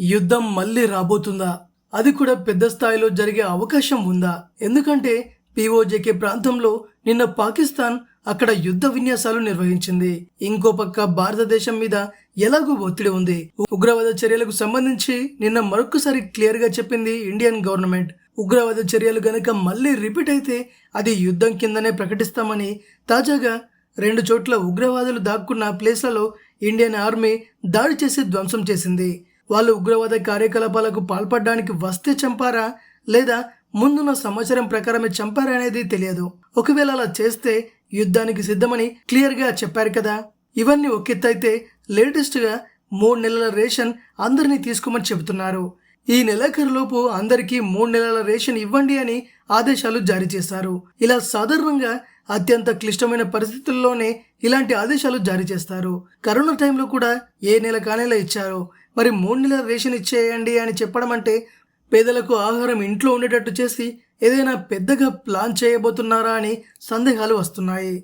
యుద్ధం మళ్ళీ రాబోతుందా? అది కూడా పెద్ద స్థాయిలో జరిగే అవకాశం ఉందా? ఎందుకంటే పీఓజేకే ప్రాంతంలో నిన్న పాకిస్తాన్ అక్కడ యుద్ధ విన్యాసాలు నిర్వహించింది. ఇంకో పక్క భారతదేశం మీద ఎలాగూ ఒత్తిడి ఉంది. ఉగ్రవాద చర్యలకు సంబంధించి నిన్న మరొకసారి క్లియర్గా చెప్పింది ఇండియన్ గవర్నమెంట్. ఉగ్రవాద చర్యలు గనక మళ్ళీ రిపీట్ అయితే అది యుద్ధం కిందనే ప్రకటిస్తామని తాజాగా రెండు చోట్ల ఉగ్రవాదులు దాక్కున్న ప్లేస్లలో ఇండియన్ ఆర్మీ దాడి చేసి ధ్వంసం చేసింది. వాళ్ళు ఉగ్రవాద కార్యకలాపాలకు పాల్పడడానికి వస్తే చంపారా? లేదా ముందున్న సమాచారం ప్రకారమే చంపారా అనేది తెలియదు. ఒకవేళ అలా చేస్తే యుద్ధానికి సిద్ధమని క్లియర్గా చెప్పారు కదా. ఇవన్నీ ఒకెత్తైతే లేటెస్ట్గా మూడు నెలల రేషన్ అందరినీ తీసుకోమని చెబుతున్నారు. ఈ నెలాఖరులోపు అందరికీ మూడు నెలల రేషన్ ఇవ్వండి అని ఆదేశాలు జారీ చేశారు. ఇలా సాధారణంగా అత్యంత క్లిష్టమైన పరిస్థితుల్లోనే ఇలాంటి ఆదేశాలు జారీ చేస్తారు. కరోనా టైంలో కూడా ఏ నెల కానేలా ఇచ్చారు. మరి మూడు నెలల రేషన్ ఇచ్చేయండి అని చెప్పడం అంటే పేదలకు ఆహారం ఇంట్లో ఉండేటట్టు చేసి ఏదైనా పెద్దగా ప్లాన్ చేయబోతున్నారా అని సందేహాలు వస్తున్నాయి.